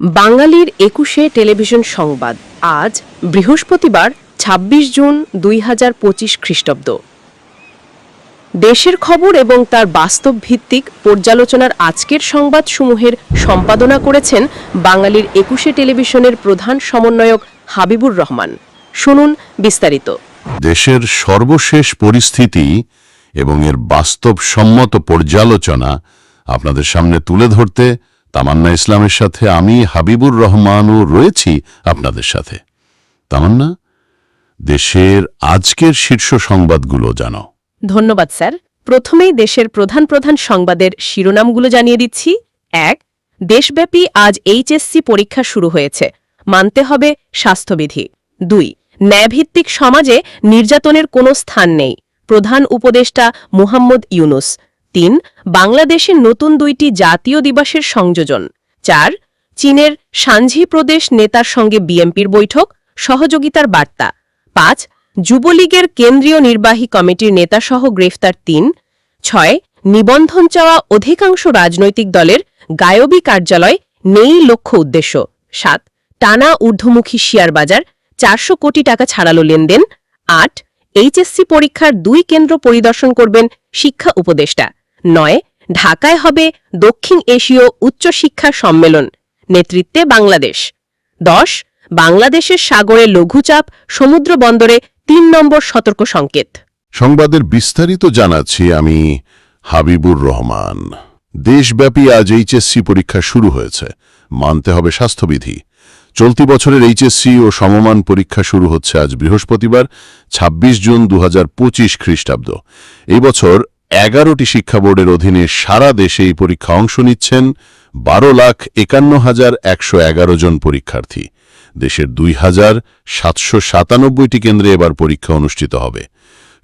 বাঙালির একুশে টেলিভিশন সংবাদ আজ বৃহস্পতিবার ২৬ জুন দুই হাজার পঁচিশ খ্রিস্টাব্দ। দেশের খবর এবং তার বাস্তব ভিত্তিক পর্যালোচনার আজকের সংবাদসমূহের সম্পাদনা করেছেন বাঙালির একুশে টেলিভিশনের প্রধান সমন্বয়ক হাবিবুর রহমান। শুনুন বিস্তারিত। দেশের সর্বশেষ পরিস্থিতি এবং এর বাস্তবসম্মত পর্যালোচনা আপনাদের সামনে তুলে ধরতে তামান্না ইসলামের সাথে আমি হাবিবুর রহমানও রয়েছি আপনাদের সাথে। তামান্না, দেশের আজকের শীর্ষ সংবাদগুলো জানো। ধন্যবাদ, স্যার। প্রথমেই দেশের প্রধান প্রধান সংবাদের শিরোনামগুলো জানিয়ে দিচ্ছি। এক, দেশব্যাপী আজ এইচএসসি পরীক্ষা শুরু হয়েছে। মানতে হবে স্বাস্থ্যবিধি। দুই, ন্যায়ভিত্তিক সমাজে নির্যাতনের কোনো স্থান নেই। প্রধান উপদেষ্টা মুহাম্মদ ইউনুস। তিন, বাংলাদেশের নতুন দুইটি জাতীয় দিবসের সংযোজন। চার, চীনের সাঞ্ঝি প্রদেশ নেতার সঙ্গে বিএমপির বৈঠক, সহযোগিতার বার্তা। পাঁচ, যুবলীগের কেন্দ্রীয় নির্বাহী কমিটির নেতাসহ গ্রেফতার তিন। ছয়, নিবন্ধন চাওয়া অধিকাংশ রাজনৈতিক দলের গায়বী কার্যালয় নেই লক্ষ্য উদ্দেশ্য। সাত, টানা ঊর্ধ্বমুখী শেয়ার বাজার, চারশো কোটি টাকা ছাড়ালো লেনদেন। আট, এইচএসসি পরীক্ষার দুই কেন্দ্র পরিদর্শন করবেন শিক্ষা উপদেষ্টা। নয়, ঢাকায় হবে দক্ষিণ এশীয় উচ্চশিক্ষা সম্মেলন, নেতৃত্বে বাংলাদেশ। দশ, বাংলাদেশের সাগরে লঘুচাপ সমুদ্র বন্দরে তিন নম্বর সতর্ক সংকেত। সংবাদের বিস্তারিত জানাচ্ছি আমি হাবিবুর রহমান। দেশব্যাপী আজ এইচএসসি পরীক্ষা শুরু হয়েছে। মানতে হবে স্বাস্থ্যবিধি। চলতি বছরের এইচএসসি ও সমমান পরীক্ষা শুরু হচ্ছে আজ বৃহস্পতিবার ২৬ জুন দু হাজার পঁচিশ খ্রিস্টাব্দ। এই বছর এগারোটি শিক্ষা বোর্ডের অধীনে সারা দেশে এই পরীক্ষা অংশ নিচ্ছেন বারো লাখ একান্ন হাজার একশো এগারো জন পরীক্ষার্থী। দেশের দুই হাজার সাতশো সাতানব্বইটি কেন্দ্রে এবার পরীক্ষা অনুষ্ঠিত হবে।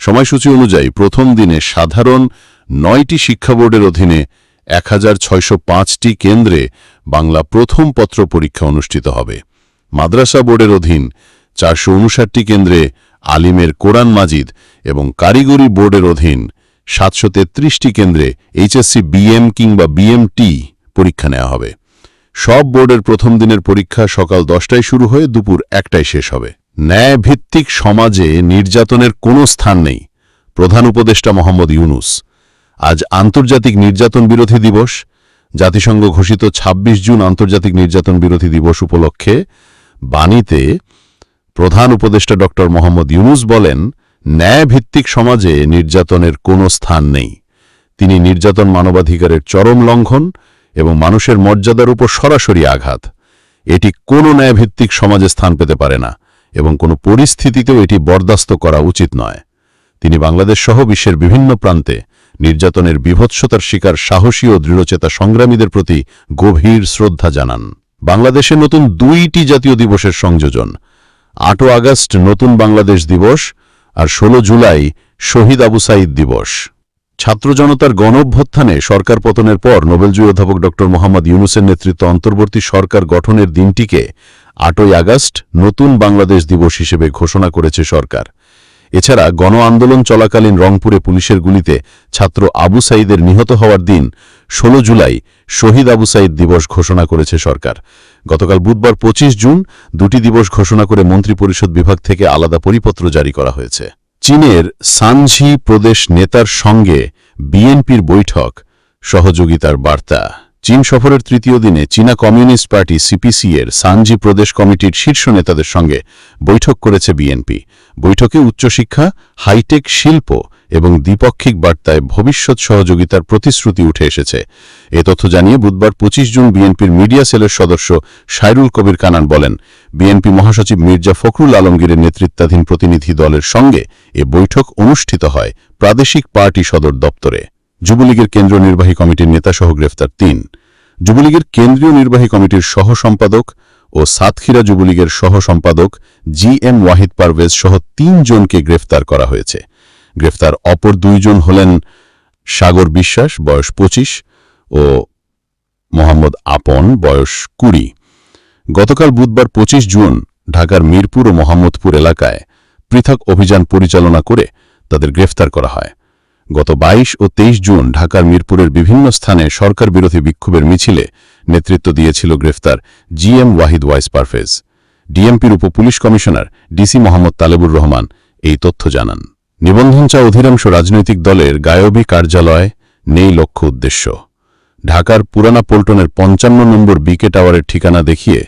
সময়সূচি অনুযায়ী প্রথম দিনে সাধারণ নয়টি শিক্ষা বোর্ডের অধীনে এক হাজার ছয়শো পাঁচটি কেন্দ্রে বাংলা প্রথম পত্র পরীক্ষা অনুষ্ঠিত হবে। মাদ্রাসা বোর্ডের অধীন চারশো উনষাটটি কেন্দ্রে আলিমের কোরআন মাজিদ এবং কারিগরি বোর্ডের অধীন সাতশো তেত্রিশটি কেন্দ্রে এইচএসসি বিএম কিংবা বিএমটি পরীক্ষা নেওয়া হবে। সব বোর্ডের প্রথম দিনের পরীক্ষা সকাল দশটায় শুরু হয়ে দুপুর একটায় শেষ হবে। ন্যায়ভিত্তিক সমাজে নির্যাতনের কোনো স্থান নেই। প্রধান উপদেষ্টা মোহাম্মদ ইউনুস। আজ আন্তর্জাতিক নির্যাতন বিরোধী দিবস। জাতিসংঘ ঘোষিত ২৬ জুন আন্তর্জাতিক নির্যাতন বিরোধী দিবস উপলক্ষে বাণীতে প্রধান উপদেষ্টা ড মোহাম্মদ ইউনুস বলেন ন্যায়ভিত্তিক সমাজে নির্যাতনের কোনো স্থান নেই। তিনি নির্যাতন মানবাধিকারের চরম লঙ্ঘন এবং মানুষের মর্যাদার উপর সরাসরি আঘাত। এটি কোনো ন্যায়ভিত্তিক সমাজে স্থান পেতে পারে না এবং কোনো পরিস্থিতিতেও এটি বরদাস্ত করা উচিত নয়। তিনি বাংলাদেশ সহ বিশ্বের বিভিন্ন প্রান্তে নির্যাতনের বিভৎসতার শিকার সাহসী ও দৃঢ়চেতা সংগ্রামীদের প্রতি গভীর শ্রদ্ধা জানান। বাংলাদেশে নতুন দুইটি জাতীয় দিবসের সংযোজন। আটও আগস্ট নতুন বাংলাদেশ দিবস আর ১৬ জুলাই শহীদ আবু সাঈদ দিবস। ছাত্র জনতার সরকার পতনের পর নোবেলজয়ী অধ্যাপক ড. মোহাম্মদ ইউনুসের নেতৃত্ব অন্তর্বর্তী সরকার গঠনের দিনটিকে আটই আগস্ট নতুন বাংলাদেশ দিবস হিসেবে ঘোষণা করেছে সরকার। এছাড়া গণ আন্দোলন চলাকালীন রংপুরে পুলিশের গুলিতে ছাত্র আবু সাইদের নিহত হওয়ার দিন ১৬ জুলাই শহীদ আবু সাইদ দিবস ঘোষণা করেছে সরকার। গতকাল বুধবার ২৫ জুন দুটি দিবস ঘোষণা করে মন্ত্রিপরিষদ বিভাগ থেকে আলাদা পরিপত্র জারি করা হয়েছে। চীনের সানঝি প্রদেশ নেতার সঙ্গে বিএনপির বৈঠক, সহযোগিতার বার্তা। চীন সফরের তৃতীয় দিনে চীনা কমিউনিস্ট পার্টি সিপিসি এর সানজি প্রদেশ কমিটির শীর্ষ নেতাদের সঙ্গে বৈঠক করেছে বিএনপি। বৈঠকে উচ্চশিক্ষা, হাইটেক শিল্প এবং দ্বিপক্ষিক বার্তায় ভবিষ্যৎ সহযোগিতার প্রতিশ্রুতি উঠে এসেছে। এ তথ্য জানিয়ে বুধবার ২৫ জুন বিএনপির মিডিয়া সেলের সদস্য সাইরুল কবির কানান বলেন, বিএনপি মহাসচিব মির্জা ফখরুল আলমগীরের নেতৃত্বাধীন প্রতিনিধি দলের সঙ্গে এ বৈঠক অনুষ্ঠিত হয় প্রাদেশিক পার্টি সদর দপ্তরে। যুবলীগের কেন্দ্রীয় নির্বাহী কমিটির নেতাসহ গ্রেফতার তিন। যুবলীগের কেন্দ্রীয় নির্বাহী কমিটির সহ সম্পাদক ও সাতক্ষীরা যুবলীগের সহ সম্পাদক জি এম ওয়াহিদ পারভেজ সহ তিনজনকে গ্রেফতার করা হয়েছে। গ্রেফতার অপর দুইজন হলেন সাগর বিশ্বাস, বয়স ২৫ ও মোহাম্মদ আপন, বয়স কুড়ি। গতকাল বুধবার ২৫ জুন ঢাকার মিরপুর ও মোহাম্মদপুর এলাকায় পৃথক অভিযান পরিচালনা করে তাদের গ্রেফতার করা হয়। গত ২২ ও ২৩ জুন ঢাকার মিরপুরের বিভিন্ন স্থানে সরকার বিরোধী বিক্ষোভের মিছিলে নেতৃত্ব দিয়েছিল গ্রেফতার জি এম ওয়াহিদ ওয়াইস পারফেজ ডিএমপির উপ police commissioner DC Mohammad Talebur Rahman এই তথ্য জানান। নিবন্ধন চা অধিকাংশ রাজনৈতিক দলের গায়বী কার্যালয় নেই লক্ষ্য উদ্দেশ্য। ঢাকার পুরানা পল্টনের পঞ্চান্ন নম্বর বিকে টাওয়ারের ঠিকানা দেখিয়ে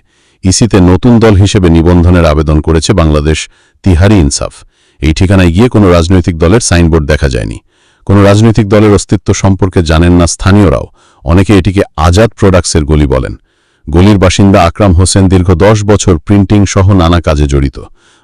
ইসিতে নতুন দল হিসেবে নিবন্ধনের আবেদন করেছে বাংলাদেশ তিহারি ইনসাফ। এই ঠিকানায় গিয়ে কোনো রাজনৈতিক দলের সাইনবোর্ড দেখা যায়নি। কোনো রাজনৈতিক দলের অস্তিত্ব সম্পর্কে জানেন না স্থানীয়রাও। অনেকে এটিকে আজাদ প্রোডাক্টসের গলি বলেন। গলির বাসিন্দা আকরাম হোসেন দীর্ঘ দশ বছর প্রিন্টিং সহ নানা কাজে জড়িত।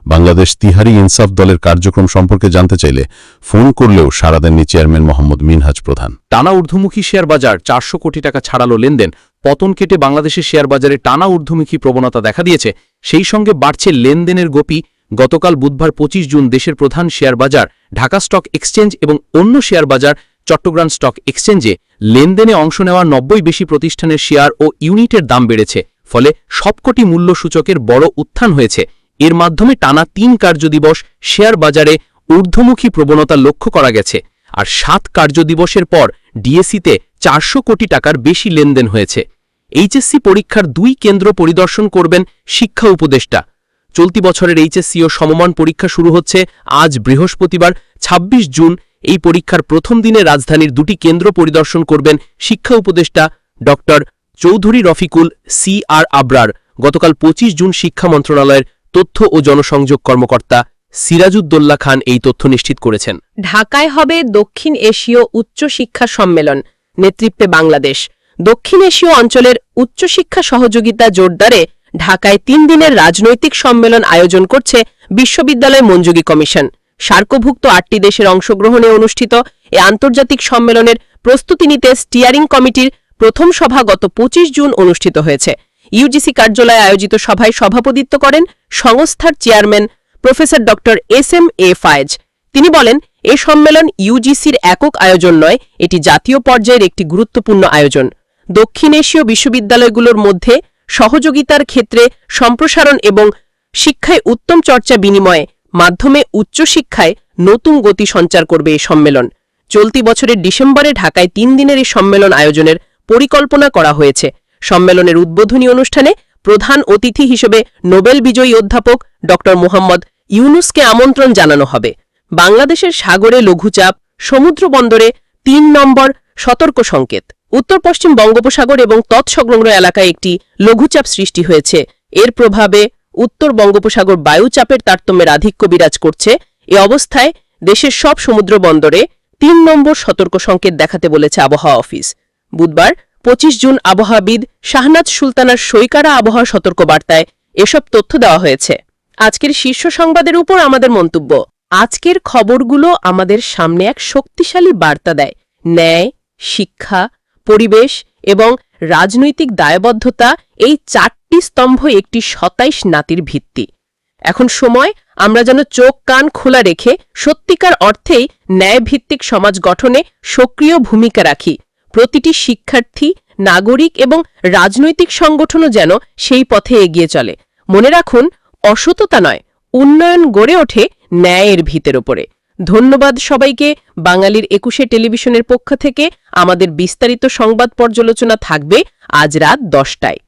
বাংলাদেশ তিহারি ইনসাফ দলের কার্যক্রম সম্পর্কে জানতে চাইলে ফোন করলেও সাড়া দেননি চেয়ারম্যান মোহাম্মদ মিনহাজ প্রধান। টানা ঊর্ধ্বমুখী শেয়ার বাজার চারশো কোটি টাকা ছাড়ালো লেনদেন। পতন কেটে বাংলাদেশের শেয়ার বাজারে টানা ঊর্ধ্বমুখী প্রবণতা দেখা দিয়েছে। সেই সঙ্গে বাড়ছে লেনদেনের গতি। গতকাল বুধবার পঁচিশ জুন দেশের প্রধান শেয়ার বাজার ঢাকা স্টক এক্সচেঞ্জ এবং অন্য শেয়ার বাজার চট্টগ্রাম স্টক এক্সচেঞ্জে লেনদেনে অংশ নেওয়া নব্বই বেশি প্রতিষ্ঠানের শেয়ার ও ইউনিটের দাম বেড়েছে। ফলে সবকটি মূল্য সূচকের বড় উত্থান হয়েছে। এর মাধ্যমে টানা তিন কার্যদিবস শেয়ার বাজারে ঊর্ধ্বমুখী প্রবণতা লক্ষ্য করা গেছে, আর সাত কার্যদিবসের পর ডিএসিতে চারশো কোটি টাকার বেশি লেনদেন হয়েছে। এইচএসসি পরীক্ষার দুই কেন্দ্র পরিদর্শন করবেন শিক্ষা উপদেষ্টা। চলতি বছরের এইচএসসি ও সমমান পরীক্ষা শুরু হচ্ছে আজ বৃহস্পতিবার ২৬ জুন। এই পরীক্ষার প্রথম দিনে রাজধানীর দুটি কেন্দ্র পরিদর্শন করবেন শিক্ষা উপদেষ্টা ড চৌধুরী রফিকুল সি আর আবরার। গতকাল ২৫ জুন শিক্ষা মন্ত্রণালয়ের তথ্য ও জনসংযোগ কর্মকর্তা সিরাজউদ্দোল্লা খান এই তথ্য নিশ্চিত করেছেন। ঢাকায় হবে দক্ষিণ এশীয় উচ্চশিক্ষা সম্মেলন, নেতৃত্বে বাংলাদেশ। দক্ষিণ এশীয় অঞ্চলের উচ্চশিক্ষা সহযোগিতা জোরদারে ঢাকায় তিন দিনের রাজনৈতিক সম্মেলন আয়োজন করছে বিশ্ববিদ্যালয় মঞ্জুরি কমিশন। সার্কভুক্ত আটটি দেশের অংশগ্রহণে অনুষ্ঠিত এ আন্তর্জাতিক সম্মেলনের প্রস্তুতি নিতে স্টিয়ারিং কমিটির প্রথম সভা গত পঁচিশ জুন অনুষ্ঠিত হয়েছে। ইউজিসি কার্যালয়ে আয়োজিত সভায় সভাপতিত্ব করেন সংস্থার চেয়ারম্যান প্রফেসর ড এস এম এ ফায়েজ। তিনি বলেন, এ সম্মেলন ইউজিসির একক আয়োজন নয়, এটি জাতীয় পর্যায়ের একটি গুরুত্বপূর্ণ আয়োজন। দক্ষিণ এশীয় বিশ্ববিদ্যালয়গুলোর মধ্যে সহযোগিতার ক্ষেত্রে সম্প্রসারণ এবং শিক্ষায় উত্তম চর্চা বিনিময়ে মাধ্যমে উচ্চশিক্ষায় নতুন গতি সঞ্চার করবে এই সম্মেলন। চলতি বছরের ডিসেম্বরে ঢাকায় তিন দিনের এই সম্মেলন আয়োজনের পরিকল্পনা করা হয়েছে। সম্মেলনের উদ্বোধনী অনুষ্ঠানে প্রধান অতিথি হিসেবে নোবেল বিজয়ী অধ্যাপক ড. মোহাম্মদ ইউনুসকে আমন্ত্রণ জানানো হবে। বাংলাদেশের সাগরে লঘুচাপ, সমুদ্র বন্দরে তিন নম্বর সতর্ক সংকেত। উত্তর পশ্চিম বঙ্গোপসাগর এবং তৎসংলগ্ন এলাকায় একটি লঘুচাপ সৃষ্টি হয়েছে। এর প্রভাবে উত্তর বঙ্গোপসাগর বায়ুচাপের তারতম্যের আধিক্য বিরাজ করছে। এ অবস্থায় দেশের সব সমুদ্র বন্দরে তিন নম্বর সতর্ক সংকেত দেখাতে বলেছে আবহাওয়া অফিস। বুধবার পঁচিশ জুন আবহাওয়াবিদ শাহনাজ সুলতানার সৈকারা আবহাওয়া সতর্কবার্তায় এসব তথ্য দেওয়া হয়েছে। আজকের শীর্ষ সংবাদের উপর আমাদের মন্তব্য। আজকের খবরগুলো আমাদের সামনে এক শক্তিশালী বার্তা দেয়। ন্যায়, শিক্ষা, পরিবেশ এবং রাজনৈতিক দায়বদ্ধতা এই চারটি স্তম্ভ একটি সতাইশ নাতির ভিত্তি। এখন সময়, আমরা যেন চোখ, কান খোলা রেখে সত্যিকার অর্থেই ন্যায়ভিত্তিক সমাজ গঠনে সক্রিয় ভূমিকা রাখি। প্রতিটি শিক্ষার্থী, নাগরিক এবং রাজনৈতিক সংগঠনও যেন সেই পথে এগিয়ে চলে। মনে রাখুন, অসততা নয়, উন্নয়ন গড়ে ওঠে ন্যায়ের ভিতের ওপরে ধন্যবাদ সবাইকে। বাঙালির একুশে টেলিভিশনের পক্ষ থেকে আমাদের বিস্তারিত সংবাদ পর্যালোচনা থাকবে আজ রাত দশটায়।